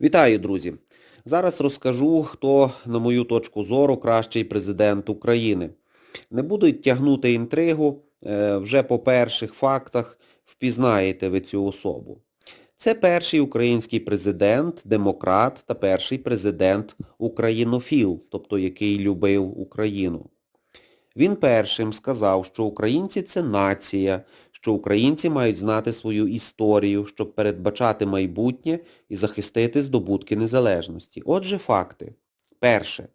Вітаю, друзі! Зараз розкажу, хто, на мою точку зору, кращий президент України. Не буду тягнути інтригу, е, вже по перших фактах впізнаєте ви цю особу. Це перший український президент, демократ та перший президент українофіл, тобто який любив Україну. Він першим сказав, що українці це нація, що українці мають знати свою історію, щоб передбачати майбутнє і захистити здобутки незалежності. Отже, факти. Перше.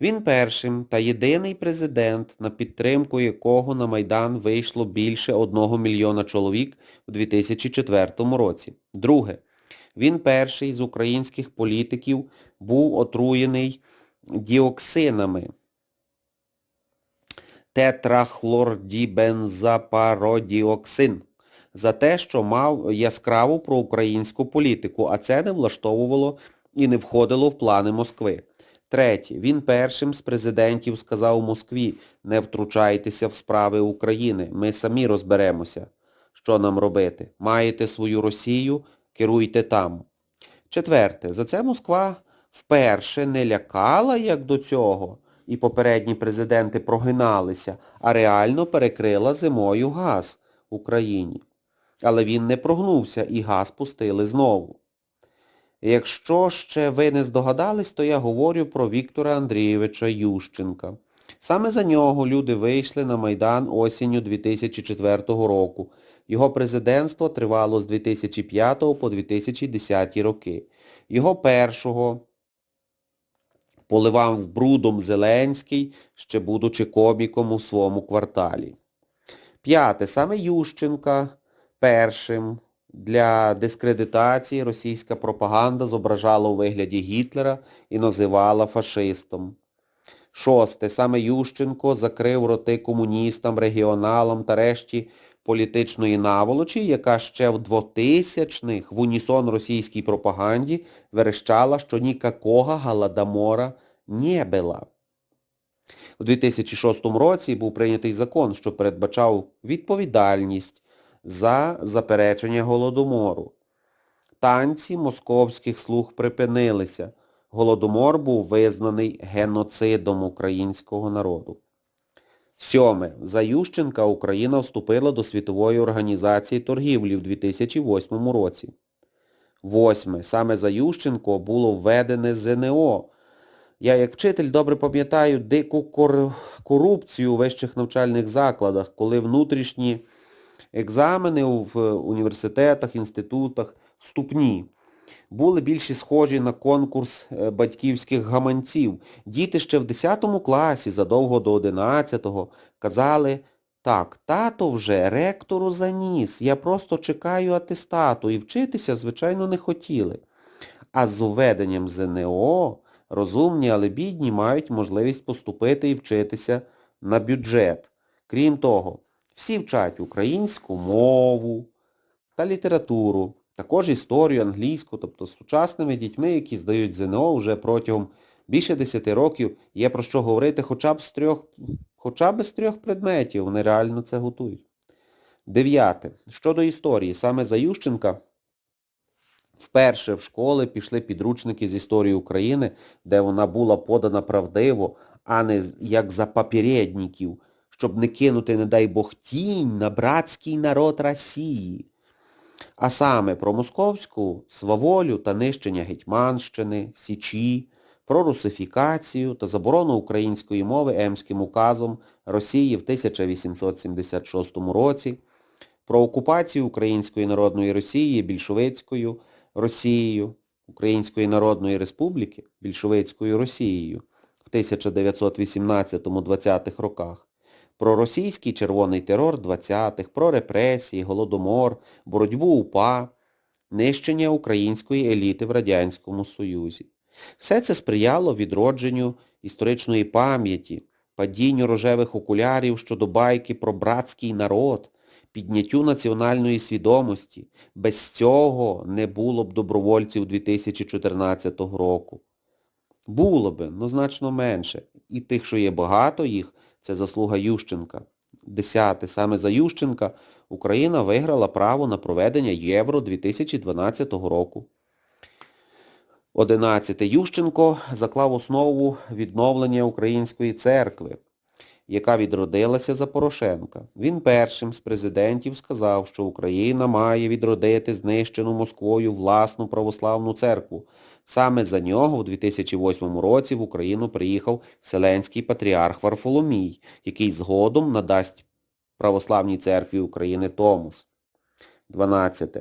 Він першим та єдиний президент, на підтримку якого на Майдан вийшло більше одного мільйона чоловік у 2004 році. Друге. Він перший з українських політиків був отруєний діоксинами тетрахлордібензапародіоксин за те, що мав яскраву проукраїнську політику, а це не влаштовувало і не входило в плани Москви. Третє. Він першим з президентів сказав Москві, не втручайтеся в справи України, ми самі розберемося, що нам робити. Маєте свою Росію, керуйте там. Четверте. За це Москва вперше не лякала, як до цього, і попередні президенти прогиналися, а реально перекрила зимою газ Україні. Але він не прогнувся і газ пустили знову. Якщо ще ви не здогадались, то я говорю про Віктора Андрійовича Ющенка. Саме за нього люди вийшли на Майдан осінню 2004 року. Його президентство тривало з 2005 по 2010 роки. Його першого поливав брудом Зеленський, ще будучи коміком у своєму кварталі. П'яте. Саме Ющенка першим для дискредитації російська пропаганда зображала у вигляді Гітлера і називала фашистом. Шосте. Саме Ющенко закрив роти комуністам, регіоналам та решті політичної наволочі, яка ще в 2000-х в унісон російській пропаганді верещала, що нікакого Галадамора не було. У 2006 році був прийнятий закон, що передбачав відповідальність за заперечення Голодомору. Танці московських слуг припинилися. Голодомор був визнаний геноцидом українського народу. Сьоме. За Ющенка Україна вступила до Світової організації торгівлі в 2008 році. Восьме. Саме за Ющенко було введене ЗНО. Я як вчитель добре пам'ятаю дику кор... корупцію у вищих навчальних закладах, коли внутрішні екзамени в університетах, інститутах, вступні, були більше схожі на конкурс е, батьківських гаманців. Діти ще в 10 класі, задовго до 11-го, казали, так, тато вже ректору заніс, я просто чекаю атестату і вчитися, звичайно, не хотіли. А з введенням ЗНО розумні, але бідні мають можливість поступити і вчитися на бюджет. Крім того, всі вчать українську мову та літературу, також історію, англійську, тобто з сучасними дітьми, які здають ЗНО вже протягом більше 10 років, є про що говорити хоча б з трьох, хоча б з трьох предметів, вони реально це готують. Дев'яте. Щодо історії, саме за Ющенка вперше в школи пішли підручники з історії України, де вона була подана правдиво, а не як за попередників, щоб не кинути, не дай Бог, тінь на братський народ Росії. А саме про московську сваволю та нищення Гетьманщини, Січі, про русифікацію та заборону української мови Емським указом Росії в 1876 році, про окупацію Української Народної Росії більшовицькою Росією, Української Народної Республіки більшовицькою Росією в 1918-20 роках, про російський червоний терор 20-х, про репресії, Голодомор, боротьбу УПА, нищення української еліти в Радянському Союзі. Все це сприяло відродженню історичної пам'яті, падінню рожевих окулярів щодо байки про братський народ, підняттю національної свідомості. Без цього не було б добровольців 2014 року. Було би, ну значно менше. І тих, що є багато їх, це заслуга Ющенка. Десяте. Саме за Ющенка Україна виграла право на проведення Євро 2012 року. 11. Ющенко заклав основу відновлення української церкви, яка відродилася за Порошенка. Він першим з президентів сказав, що Україна має відродити знищену Москвою власну православну церкву. Саме за нього у 2008 році в Україну приїхав Вселенський патріарх Варфоломій, який згодом надасть Православній церкві України Томос. 12.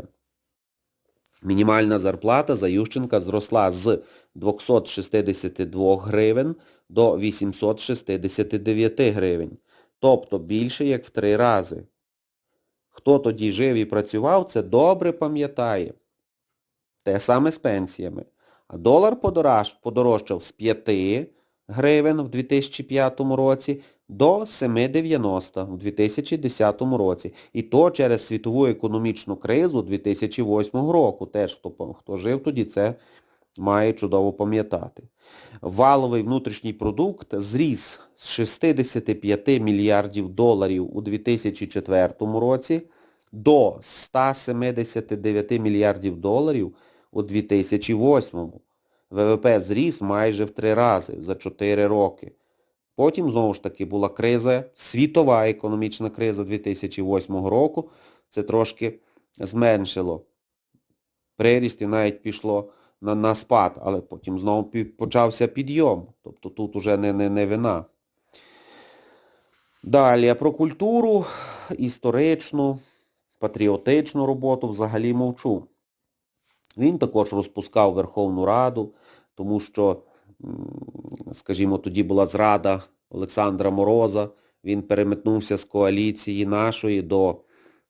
Мінімальна зарплата за Ющенка зросла з 262 гривень до 869 гривень. Тобто більше як в три рази. Хто тоді жив і працював, це добре пам'ятає. Те саме з пенсіями. А долар подорож, подорожчав з 5 гривень в 2005 році до 7,90 у 2010 році. І то через світову економічну кризу 2008 року. Теж хто, хто жив тоді, це має чудово пам'ятати. Валовий внутрішній продукт зріс з 65 мільярдів доларів у 2004 році до 179 мільярдів доларів у 2008-му. ВВП зріс майже в три рази за 4 роки. Потім, знову ж таки, була криза, світова економічна криза 2008 року. Це трошки зменшило приріст і навіть пішло на, на спад, але потім знову почався підйом. Тобто тут уже не, не, не вина. Далі, про культуру, історичну, патріотичну роботу взагалі мовчу. Він також розпускав Верховну Раду, тому що, скажімо, тоді була зрада Олександра Мороза. Він переметнувся з коаліції нашої до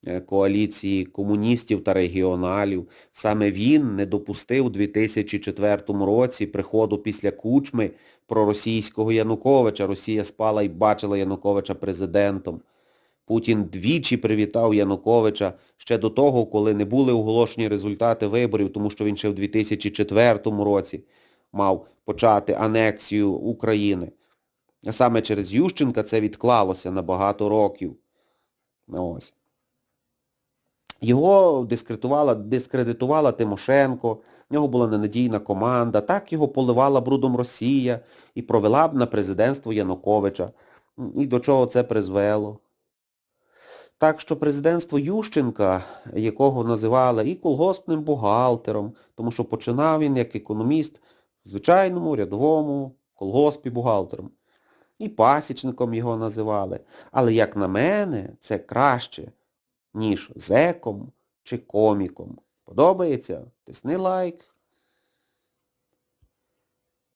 е, коаліції комуністів та регіоналів. Саме він не допустив у 2004 році приходу після Кучми проросійського Януковича. Росія спала і бачила Януковича президентом. Путін двічі привітав Януковича ще до того, коли не були оголошені результати виборів, тому що він ще в 2004 році мав почати анексію України. А саме через Ющенка це відклалося на багато років. Ну, Ось. Його дискредитувала, дискредитувала Тимошенко, в нього була ненадійна команда, так його поливала брудом Росія і провела б на президентство Януковича. І до чого це призвело? Так що президентство Ющенка, якого називали і колгоспним бухгалтером, тому що починав він як економіст в звичайному рядовому колгоспі бухгалтером. І пасічником його називали. Але, як на мене, це краще, ніж зеком чи коміком. Подобається? Тисни лайк.